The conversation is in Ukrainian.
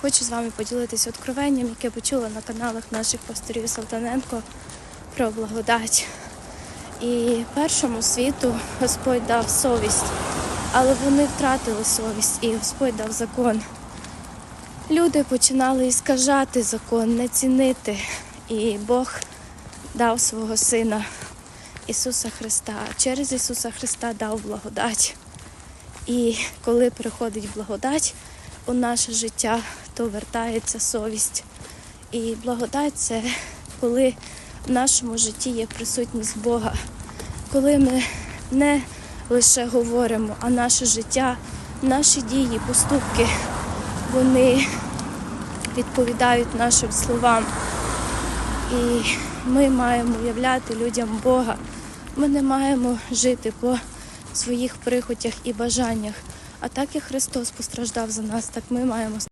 хочу з вами поділитися откровенням, яке почула на каналах наших пасторів Салтаненко про благодать. І першому світу Господь дав совість, але вони втратили совість, і Господь дав закон. Люди починали іскажати закон, не цінити. І Бог дав свого Сина Ісуса Христа. Через Ісуса Христа дав благодать. І коли приходить благодать у наше життя, то вертається совість. І благодать це коли в нашому житті є присутність Бога, коли ми не лише говоримо, а наше життя, наші дії, поступки, вони відповідають нашим словам. І ми маємо являти людям Бога. Ми не маємо жити по своїх прихотях і бажаннях. А так як Христос постраждав за нас, так ми маємо